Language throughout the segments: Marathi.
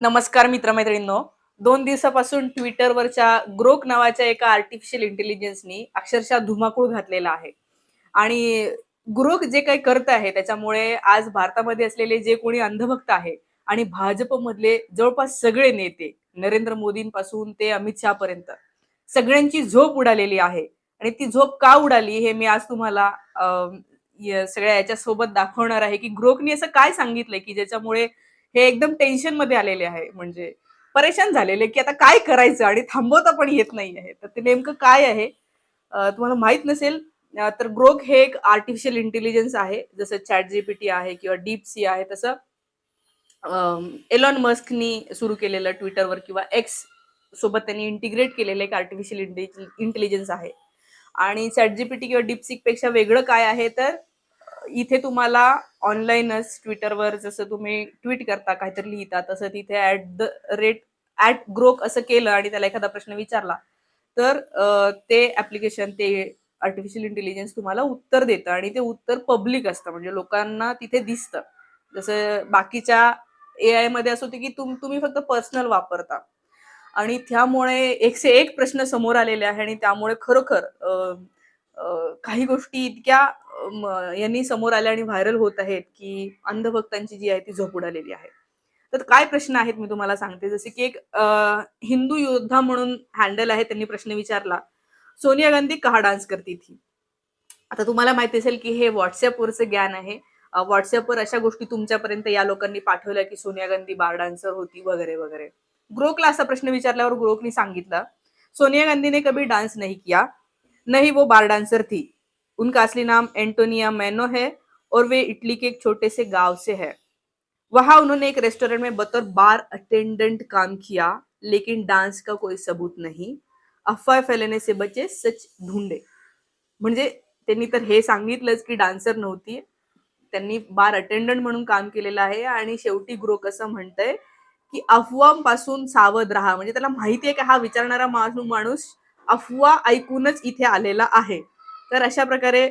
नमस्कार मित्रमैत्रिणींनो. दोन दिवसापासून ट्विटरवरच्या ग्रोक नावाच्या एका आर्टिफिशियल इंटेलिजन्सनी अक्षरशः धुमाकूळ घातलेला आहे. आणि ग्रोक जे काही करत आहे त्याच्यामुळे आज भारतामध्ये असलेले जे कोणी अंधभक्त आहे आणि भाजपमधले जवळपास सगळे नेते नरेंद्र मोदींपासून ते अमित शहा पर्यंत सगळ्यांची झोप उडालेली आहे. आणि ती झोप का उडाली हे मी आज तुम्हाला सगळ्या याच्यासोबत दाखवणार आहे की ग्रोकनी असं काय सांगितलंय की ज्याच्यामुळे हे एकदम टेन्शनमध्ये आलेले आहे. म्हणजे परेशान झालेले की आता काय करायचं आणि थांबवता पण येत नाही आहे तर ते नेमकं काय आहे? तुम्हाला माहीत नसेल तर ग्रोक हे एक आर्टिफिशियल इंटेलिजन्स आहे. जसं चॅट जीपीटी आहे किंवा डीप सी आहे तसं एलॉन मस्कनी सुरू केलेलं ट्विटरवर किंवा एक्स सोबत त्यांनी इंटिग्रेट केलेलं एक आर्टिफिशियल इंटेलिजन्स आहे. आणि चॅट जीपीटी किंवा डीपसिकपेक्षा वेगळं काय आहे तर इथे तुम्हाला ऑनलाईनच ट्विटरवर जसं तुम्ही ट्विट करता काहीतरी लिहिता तसं तिथे at the rate at Grok असं केलं आणि त्याला एखादा प्रश्न विचारला तर ते ऍप्लिकेशन ते आर्टिफिशियल इंटेलिजन्स तुम्हाला उत्तर देतं आणि ते उत्तर पब्लिक असतं. म्हणजे लोकांना तिथे दिसतं. जसं बाकीच्या ए आयमध्ये असं होतं की तुम तुम्ही फक्त पर्सनल वापरता. आणि त्यामुळे एकशे एक प्रश्न समोर आलेले आहे आणि त्यामुळे खरोखर काही गोष्टी इतक्या यांनी समोर आल्या आणि व्हायरल होत आहेत की अंधभक्तांची जी आहे ती झोप उडालेली आहे. तर काय प्रश्न आहेत मी तुम्हाला सांगते. जसे की एक हिंदू योद्धा म्हणून हँडल आहे त्यांनी प्रश्न विचारला. सोनिया गांधी कहा डान्स करती थी? आता तुम्हाला माहिती असेल की हे व्हॉट्सअपवरचं ज्ञान आहे. व्हॉट्सअपवर अशा गोष्टी तुमच्यापर्यंत या लोकांनी पाठवल्या की सोनिया गांधी बार डान्सर होती वगैरे वगैरे. ग्रोकला असा प्रश्न विचारल्यावर ग्रोकनी सांगितलं सोनिया गांधीने कभी डान्स नाही किया. नाही वो बार डान्सर थी. उनका असली नाम एंटोनिया मैनो है और वे इटली के एक छोटे से गांव से है। वहां उन्होंने एक रेस्टोरेंट में बतौर बार अटेंडेंट काम किया लेकिन डांस का कोई सबूत नहीं। अफवाह फैलने से बचे सच ढूंढे। म्हणजे त्यांनी तर हे सांगितलंच की डान्सर नव्हती त्यांनी बार अटेंडंट म्हणून काम केलेलं आहे आणि शेवटी ग्रो कसं म्हणतंय की अफवांपासून सावध राहा. म्हणजे त्याला माहिती आहे की हा विचारणारा माणूस माणूस अफवा ऐकूनच इथे आलेला आहे. तर अशा प्रकारे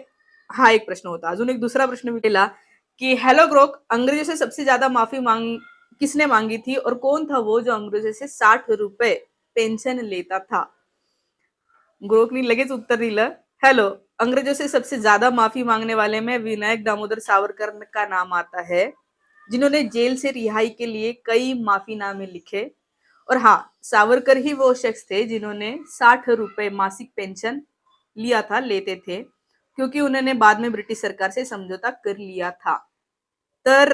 हा एक प्रश्न होता. अजून एक दुसरा प्रश्न मी केला कि, हेलो ग्रोक, अंग्रेज़ों से सबसे ज़्यादा माफ़ी मांग, किसने मांगी थी और कौन था वो जो अंग्रेज़ों से साठ रुपए पेंशन लेता था? ग्रोकनी लगेच उत्तर दिलं, हेलो, अंग्रेज़ों से सबसे ज़्यादा माफ़ी मांगने वाले में विनायक दामोदर सावरकर का नाम आता है, जिन्होंने जेल से रिहाई के लिए कई माफीनामे लिखे। और हाँ सावरकर ही वो शख्स थे जिन्होंने साठ रुपए मासिक पेंशन लिया था लेते थे क्योंकि उन्होंने बाद में ब्रिटिश सरकार से समझौता कर लिया था। तर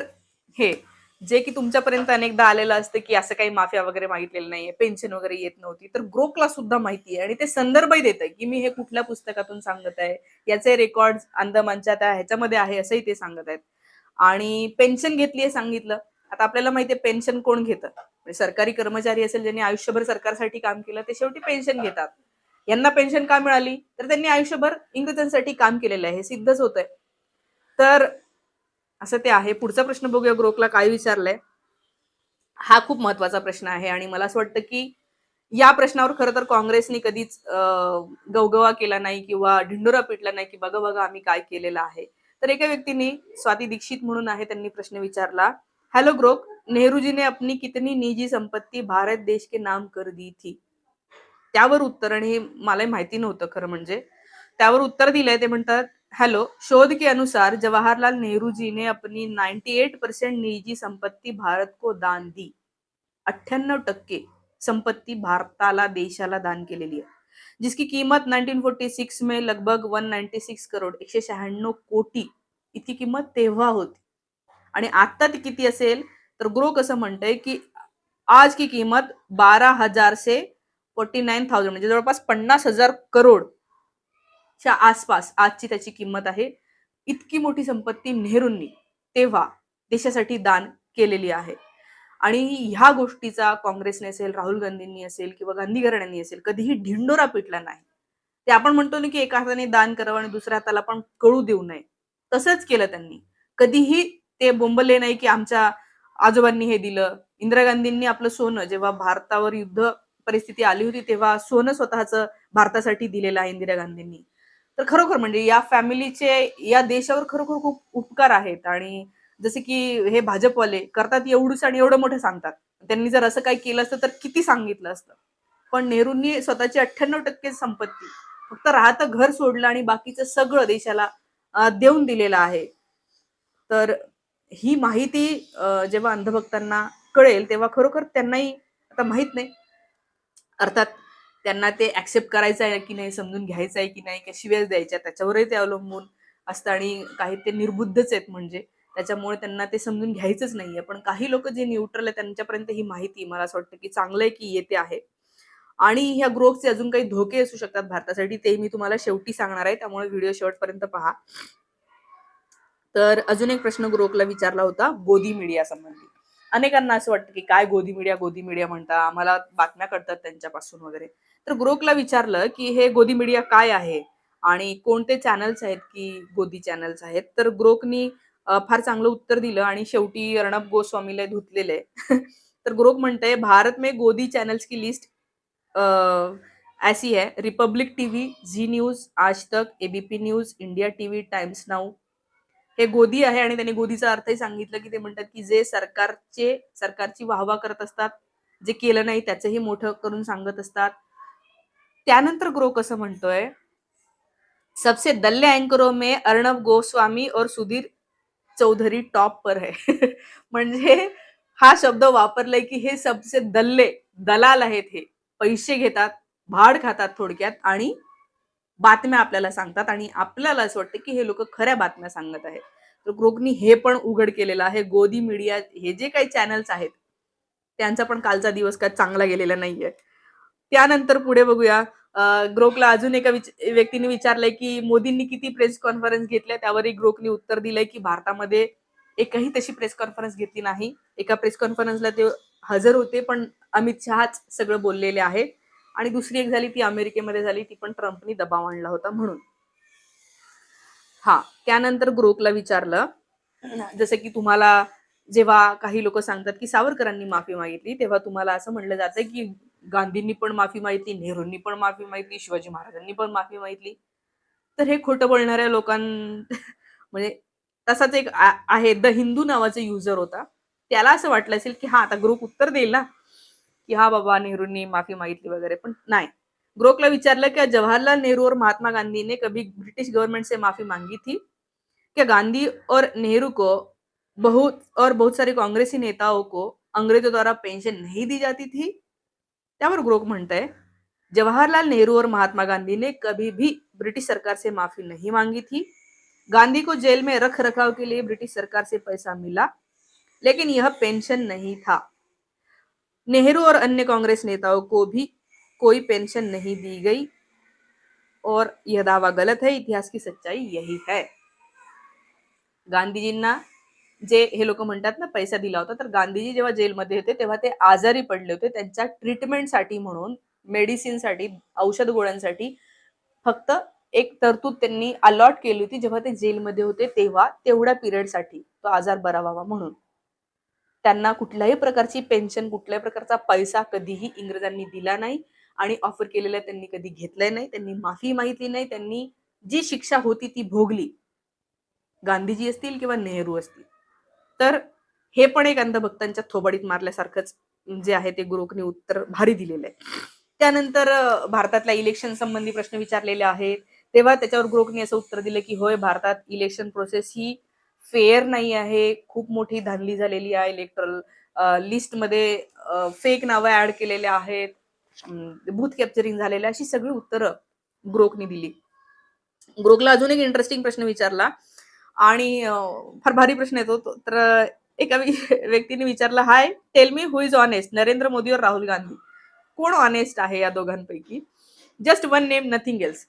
हे जे की तुमच्यापर्यंत अनेकदा आलेलं असतं की असं काही माफिया वगैरे मागितलेलं नाहीये पेन्शन वगैरे येत नव्हती तर ग्रोकला सुद्धा माहिती आहे आणि ते संदर्भही देत आहे की मी हे कुठल्या पुस्तकातून सांगत आहे याचे रेकॉर्ड अंदमानच्या त्या ह्याच्यामध्ये आहे असंही ते सांगत आहेत. आणि पेन्शन घेतली आहे सांगितलं. आता आपल्याला माहितीये पेन्शन कोण घेतं? म्हणजे सरकारी कर्मचारी असेल ज्यांनी आयुष्यभर सरकारसाठी काम केलं ते शेवटी पेन्शन घेतात. यांना पेन्शन का मिळाली? तर त्यांनी आयुष्यभर इंग्रजांसाठी काम केलेलं आहे हे सिद्धच होत आहे तर असं ते आहे. पुढचा प्रश्न बघूया. ग्रोकला काय विचारलंय? हा खूप महत्त्वाचा प्रश्न आहे आणि मला असं वाटतं की या प्रश्नावर खरं तर काँग्रेसने कधीच गवगवा केला नाही किंवा ढिंडोरा पिटला नाही की बघा बघा आम्ही काय केलेलं आहे. तर एका व्यक्तीने स्वाती दीक्षित म्हणून आहे त्यांनी प्रश्न विचारला. हेलो ग्रोक नेहरूजीने आपली ने अपनी कितनी निजी संपत्ती भारत देश के नाम कर दी थी? त्यावर उत्तर आणि हे मला माहिती नव्हतं खरं म्हणजे. त्यावर उत्तर दिलंय ते म्हणतात हेलो शोध के अनुसार जवाहरलाल नेहरू जी ने अपनी 98 परसेंट निजी संपत्ति भारत को दान दी. अठ्ठ्याण्णव टक्के संपत्ती भारताला देशाला दान केलेली आहे. जिसकी कीमत 1946 में लगभग 196 करोड एकशे शहाण्णव कोटी इतकी किंमत तेव्हा होती. आणि आता ती किती असेल? तर ग्रो कसं म्हणतंय की आज की कीमत बारा हजार से फोर्टी नाईन थाउजंड म्हणजे जवळपास पन्नास हजार करोड च्या आसपास आजची त्याची किंमत आहे. इतकी मोठी संपत्ती नेहरूंनी तेव्हा देशासाठी दान केलेली आहे. आणि ह्या गोष्टीचा काँग्रेसने असेल राहुल गांधींनी असेल किंवा गांधी घराण्यांनी असेल कधीही ढिंडोरा पिटला नाही. ते आपण म्हणतो ना की एका हाताने दान करावं आणि दुसऱ्या हाताला पण कळू देऊ नये. तसंच केलं त्यांनी. कधीही ते बोंबले नाही की आमच्या आजोबांनी हे दिलं. इंदिरा गांधींनी आपलं सोनं जेव्हा भारतावर युद्ध परिस्थिती आली होती तेव्हा सोनं स्वतःचं भारतासाठी दिलेलं आहे इंदिरा गांधींनी. तर खरोखर म्हणजे या फॅमिलीचे या देशावर खरोखर खूप उपकार आहेत आणि जसे की हे भाजपवाले करतात एवढंच आणि एवढं मोठं सांगतात. त्यांनी जर असं काही केलं असतं तर किती सांगितलं असतं. पण नेहरूंनी स्वतःची अठ्ठ्याण्णव टक्के संपत्ती फक्त राहतं घर सोडलं आणि बाकीचं सगळं देशाला देऊन दिलेलं आहे. तर ही माहिती जेव्हा अंधभक्तांना कळेल तेव्हा खरोखर त्यांनाही आता माहीत नाही. अर्थात त्यांना ते ऍक्सेप्ट करायचं आहे की नाही समजून घ्यायचं आहे की नाही कशी शिव्याच द्यायच्या त्याच्यावरही ते अवलंबून असतं आणि काही ते निर्बुद्धच आहेत म्हणजे. त्याच्यामुळे त्यांना ते समजून घ्यायचंच नाहीये. पण काही लोक जे न्यूट्रल आहे त्यांच्यापर्यंत ही माहिती मला असं वाटतं की चांगलं आहे की येते आहे. आणि ह्या ग्रोथचे अजून काही धोके असू शकतात भारतासाठी ते मी तुम्हाला शेवटी सांगणार आहे. त्यामुळे व्हिडिओ शेवटपर्यंत पहा. तर अजून एक प्रश्न ग्रोकला विचारला होता गोदी मीडिया संबंधी. अनेकांना असं वाटतं की काय गोदी मीडिया गोदी मीडिया म्हणता आम्हाला बातम्या कळतात त्यांच्यापासून वगैरे. तर ग्रोकला विचारलं की हे गोदी मीडिया काय आहे? आणि कोणते चॅनल्स आहेत की गोदी चॅनल्स आहेत? तर ग्रोकनी फार चांगलं उत्तर दिलं आणि शेवटी अर्णब गोस्वामीला धुतलेलं. आहे तर ग्रोक म्हणते भारत में गोदी चॅनल्स की लिस्ट ऐसी है. Republic TV Zee news Aaj Tak ABP news India TV Times Now हे गोदी आहे आणि त्यांनी गोदीचा अर्थही सांगितलं की ते म्हणतात की जे सरकारचे सरकारची वाहवा करत असतात जे केलं नाही त्याचंही मोठं करून सांगत असतात. त्यानंतर ग्रो कसं म्हणतोय? सबसे दल्ले अँकरो मे अर्णब गोस्वामी और सुधीर चौधरी टॉप पर है. म्हणजे हा शब्द वापरलाय की हे सबसे दल्ले दलाल आहेत हे. पैसे घेतात भाड खातात थोडक्यात आणि बातम्या आपल्याला सांगतात आणि आपल्याला असं वाटतं की हे लोक खऱ्या बातम्या सांगत आहेत. तर ग्रोकनी हे पण उघड केलेलं आहे. गोदी मीडिया हे जे काही चॅनल्स आहेत त्यांचा पण कालचा दिवस काय चांगला गेलेला नाहीये. त्यानंतर पुढे बघूया. ग्रोकला अजून एका विच- व्यक्तीने विचारलंय की मोदींनी किती प्रेस कॉन्फरन्स घेतल्या? त्यावरही ग्रोकने उत्तर दिलंय की भारतामध्ये एकही तशी प्रेस कॉन्फरन्स घेतली नाही. एका प्रेस कॉन्फरन्सला ते हजर होते पण अमित शहाच सगळं बोललेले आहेत आणि दुसरी एक झाली ती अमेरिकेमध्ये झाली ती पण ट्रम्पनी दबाव आणला होता म्हणून. हा त्यानंतर ग्रोकला विचारलं जसं की तुम्हाला जेव्हा काही लोक सांगतात की सावरकरांनी माफी मागितली तेव्हा तुम्हाला असं म्हणलं जातं की गांधींनी पण माफी मागितली नेहरूंनी पण माफी मागितली शिवाजी महाराजांनी पण माफी मागितली. तर हे खोटं बोलणाऱ्या लोकां म्हणजे तसाच एक आहे द हिंदू नावाचा युजर होता. त्याला असं वाटलं असेल की हा आता ग्रुप उत्तर देईल ना? की, हा बाबा, नेहरूंनी माफ़ी मागितली वगैरे. पण नाही. ग्रोकला विचारलं क्या जवाहरलाल नेहरू और महात्मा गांधी ने कभी ब्रिटिश गवर्नमेंट से माफ़ी मांगी थी? क्या गांधी और नेहरू को बहुत, और बहुत सारे कांग्रेसी नेताओं को अंग्रेज़ों द्वारा पेंशन नहीं दी जाती थी? त्यावर ग्रोक म्हणतंय, जवाहरलाल नेहरू और महात्मा गांधी ने कभी भी ब्रिटिश सरकार से माफ़ी नहीं मांगी थी। गांधी को जेल में रख रखाव के लिए ब्रिटिश सरकार से पैसा मिला, लेकिन यह पेंशन नहीं था। नेहरू और अन्य कांग्रेस नेताओं को भी कोई पेंशन नहीं दी गई। और यह दावा गलत है इतिहास की सच्चाई यही है। गांधीजींना जे हे लोक म्हणतात ना पैसा दिला होता तर गांधीजी जेव्हा जेलमध्ये होते तेव्हा ते आजारी पडले होते. त्यांच्या ट्रीटमेंटसाठी म्हणून मेडिसिनसाठी औषध गोळ्यांसाठी फक्त एक तरतूद त्यांनी अलॉट केली होती. जेव्हा ते जेलमध्ये होते तेव्हा तेवढ्या पिरियडसाठी तो आजार बरा व्हावा म्हणून. त्यांना कुठल्याही प्रकारची पेन्शन कुठल्याही प्रकारचा पैसा कधीही इंग्रजांनी दिला नाही आणि ऑफर केलेला त्यांनी कधी घेतलाय नाही. त्यांनी माफी माहिती नाही. त्यांनी जी शिक्षा होती ती भोगली. गांधीजी असतील किंवा नेहरू असतील. तर हे पण एक अंधभक्तांच्या थोबाडीत मारल्यासारखंच जे आहे ते गुरुकने उत्तर भारी दिलेलं आहे. त्यानंतर भारतातल्या इलेक्शन संबंधी प्रश्न विचारलेले आहेत. तेव्हा त्याच्यावर गुरुकने असं उत्तर दिलं की होय भारतात इलेक्शन प्रोसेस ही फेअर नाही आहे खूप मोठी धांदली झालेली आहे इलेक्ट्रल लिस्टमध्ये फेक नावं ऍड केलेले आहेत बूथ कॅप्चरिंग झालेले अशी सगळी उत्तरं ग्रोकने दिली. ग्रोकला अजून एक इंटरेस्टिंग प्रश्न विचारला आणि फार भारी प्रश्न येतो तर एका व्यक्तीने विचारला hi tell me who is honest Narendra Modi और राहुल गांधी? कोण ऑनेस्ट आहे या दोघांपैकी? Just one name nothing else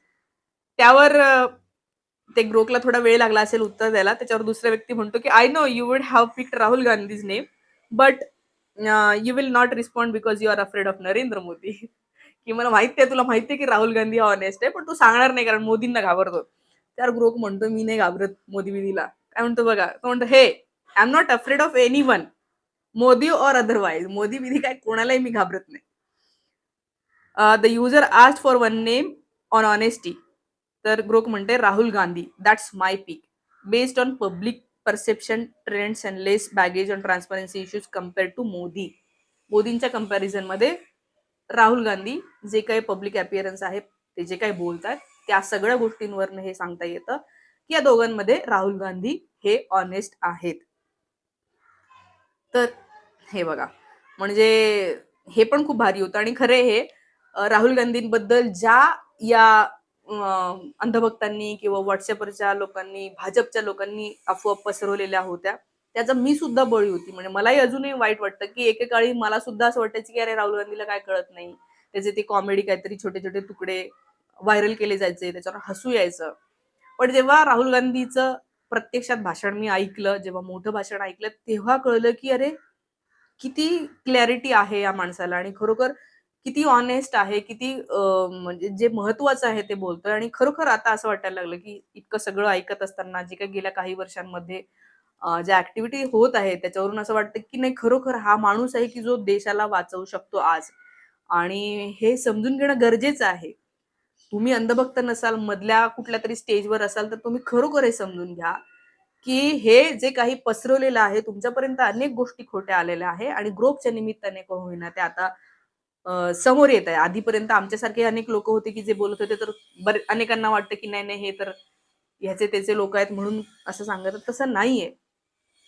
त्यावर ते ग्रोकला थोडा वेळ लागला असेल उत्तर द्यायला त्याच्यावर दुसरा व्यक्ती म्हणतो की I know you would have picked Rahul Gandhi's name but you will not respond because you are afraid of Narendra Modi की मला माहिती आहे तुला माहिती आहे की राहुल गांधी हा ऑनेस्ट आहे पण तू सांगणार नाही कारण मोदींना घाबरतो. त्यावर ग्रोक म्हणतो मी नाही घाबरत मोदी विधीला. काय म्हणतो बघा तो म्हणतो हे I am not afraid of anyone Modi और अदरवाईज मोदी विधी काय कोणालाही मी घाबरत नाही. The user asked for one name on honesty तर ग्रोक म्हणते Rahul Gandhi. That's my pick based on public perception trends and less baggage on transparency issues compare to Modi मोदींच्या कम्पॅरिझनमध्ये राहुल गांधी जे काही पब्लिक अपिअरन्स आहे ते जे काही बोलतात त्या सगळ्या गोष्टींवरनं हे सांगता येतं की या दोघांमध्ये राहुल गांधी हे ऑनेस्ट आहेत. तर हे बघा. म्हणजे हे पण खूप भारी होतं. आणि खरे हे राहुल गांधींबद्दल ज्या या अंधभक्तांनी किंवा व्हॉट्सअपवरच्या लोकांनी भाजपच्या लोकांनी अफवा पसरवलेल्या होत्या. त्याचा मी सुद्धा बळी होती. म्हणजे मलाही अजूनही वाईट वाटतं की एकेकाळी मला सुद्धा असं वाटायचं की अरे राहुल गांधीला काय कळत नाही. त्याचे ते कॉमेडी काहीतरी छोटे छोटे तुकडे व्हायरल केले जायचे त्याच्यावर हसू यायचं. पण जेव्हा राहुल गांधीचं प्रत्यक्षात भाषण मी ऐकलं जेव्हा मोठं भाषण ऐकलं तेव्हा कळलं की अरे किती क्लॅरिटी आहे या माणसाला. आणि खरोखर किती ऑनेस्ट आहे किती म्हणजे जे महत्वाचं आहे ते बोलतोय. आणि खरोखर आता असं वाटायला लागलं की इतकं सगळं ऐकत असताना जे काही गेल्या काही वर्षांमध्ये ज्या ऍक्टिव्हिटी होत आहे त्याच्यावरून असं वाटतं की नाही खरोखर हा माणूस आहे की जो देशाला वाचवू शकतो आज. आणि हे समजून घेणं गरजेचं आहे. तुम्ही अंधभक्त नसाल मधल्या कुठल्या तरी स्टेजवर असाल तर तुम्ही खरोखर हे समजून घ्या की हे जे काही पसरवलेलं आहे तुमच्यापर्यंत अनेक गोष्टी खोट्या आलेल्या आहे आणि ग्रोपच्या निमित्ताने का होईना ते आता समोर येत आहे. आधीपर्यंत आमच्यासारखे अनेक लोक होते की जे बोलत होते तर बरे अनेकांना वाटतं की नाही नाही हे तर ह्याचे त्याचे लोक आहेत म्हणून असं सांगत तसं नाहीये.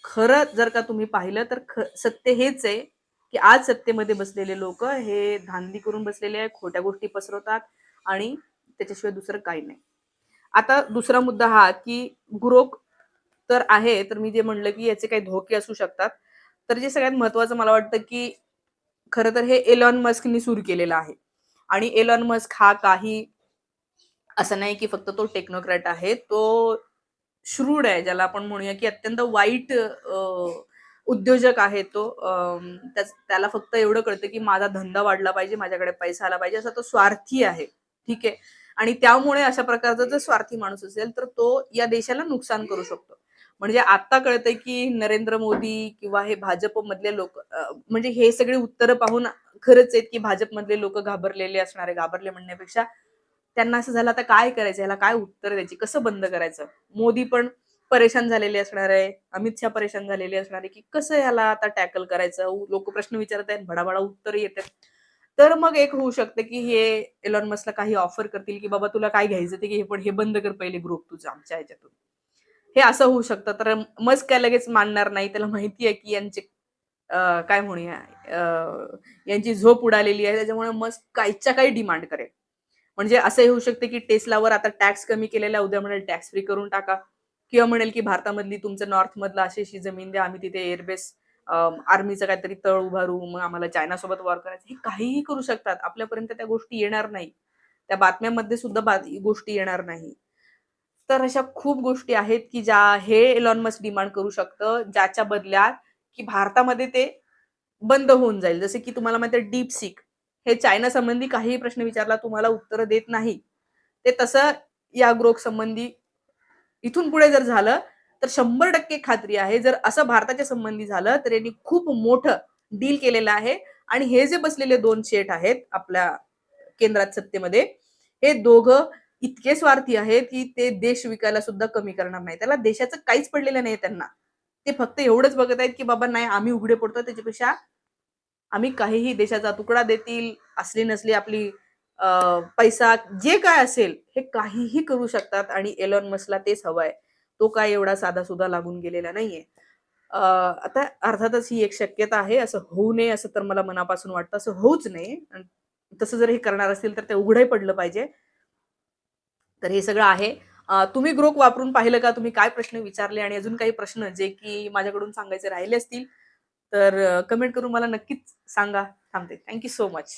खरं जर का तुम्ही पाहिलं तर ख- सत्य हेच आहे की आज सत्तेमध्ये बसलेले लोक हे धांदी करून बसलेले आहे खोट्या गोष्टी पसरवतात आणि त्याच्याशिवाय दुसरं काही नाही. आता दुसरा मुद्दा हा की गुरोक तर आहे तर मी जे म्हणलं की याचे काही धोके असू शकतात. तर जे सगळ्यात महत्वाचं मला वाटतं की खरं तर हे एलॉन मस्कनी सुरू केलेलं आहे. आणि एलॉन मस्क हा काही असं नाही की फक्त तो टेक्नोक्रॅट आहे तो श्रूड आहे ज्याला आपण म्हणूया की अत्यंत वाईट उद्योजक आहे तो. त्याला फक्त एवढं कळतं की माझा धंदा वाढला पाहिजे माझ्याकडे पैसा आला पाहिजे असा तो स्वार्थी आहे. ठीक आहे? आणि त्यामुळे अशा प्रकारचा जर स्वार्थी माणूस असेल तर तो या देशाला नुकसान करू शकतो. म्हणजे आता कळतंय की नरेंद्र मोदी किंवा हे भाजप मधले लोक म्हणजे हे सगळे उत्तर पाहून खरंच आहेत की भाजप मधले लोक घाबरलेले असणारे घाबरले म्हणण्यापेक्षा त्यांना असं झालं आता काय करायचं? याला काय उत्तर द्यायची? कसं बंद करायचं? मोदी पण परेशान झालेले असणार आहे अमित शहा परेशान झालेले असणार आहे की कसं याला आता टॅकल करायचं? लोक प्रश्न विचारत आहेत भडाभडा उत्तर येत तर मग एक होऊ शकतं की हे एलॉन मस्कला काही ऑफर करतील की बाबा तुला काय घ्यायचं ते की हे पण हे बंद कर पहिले ग्रुप तुझं आमच्या ह्याच्यातून. हे असं होऊ शकतं. तर मज काय लगेच मानणार नाही. त्याला माहिती आहे की यांचे काय म्हणूया यांची झोप उडालेली आहे. त्याच्यामुळे मस्क काहीच्या काही डिमांड करेल. म्हणजे असंही होऊ शकते की टेस्लावर आता टॅक्स कमी केलेला उद्या म्हणेल टॅक्स फ्री करून टाका. किंवा म्हणेल की भारतामधली तुमचं नॉर्थमधलं अशी अशी जमीन द्या. आम्ही तिथे एअरबेस आर्मीचं काहीतरी तळ उभारू. मग आम्हाला चायना सोबत वॉर करायचं. हे काहीही करू शकतात. आपल्यापर्यंत त्या गोष्टी येणार नाही. त्या बातम्यांमध्ये सुद्धा गोष्टी येणार नाही. तर अशा खूप गोष्टी आहेत की ज्या हे एलॉन मस्क डिमांड करू शकतं ज्याच्या बदल्यात की भारतामध्ये ते बंद होऊन जाईल. जसे की तुम्हाला माहिती डीप सिक हे चायना संबंधी काहीही प्रश्न विचारला तुम्हाला उत्तर देत नाही. ते तसं या ग्रोक संबंधी इथून पुढे जर झालं तर शंभर टक्के खात्री आहे. जर असं भारताच्या संबंधी झालं तर यांनी खूप मोठं डील केलेलं आहे. आणि हे जे बसलेले दोन शेठ आहेत आपल्या केंद्रात सत्तेमध्ये हे दोघं इतके स्वार्थी आहेत की ते देश विकायला सुद्धा कमी करणार नाही. त्याला देशाचं काहीच पडलेलं नाही त्यांना. ते फक्त एवढंच बघत आहेत की बाबा नाही आम्ही उघडे पडतो. त्याच्यापेक्षा आम्ही काहीही देशाचा तुकडा देतील असली नसली आपली पैसा जे काय असेल हे काहीही करू शकतात आणि एलॉन मस्कला तेच हवंय. तो काय एवढा साधा सुद्धा लागून गेलेला नाहीये. आता अर्थातच ही एक शक्यता आहे. असं होऊ नये असं तर मला मनापासून वाटतं. असं होऊच नये. तसं जर हे करणार असतील तर ते उघडही पडलं पाहिजे. तर हे सगळं आहे. तुम्ही ग्रोक वापरून पाहिलं का? तुम्ही काय प्रश्न विचारले? आणि अजून काही प्रश्न जे की माझ्याकडून सांगायचे राहिले असतील तर कमेंट करून मला नक्कीच सांगा. थांबते. Thank you so much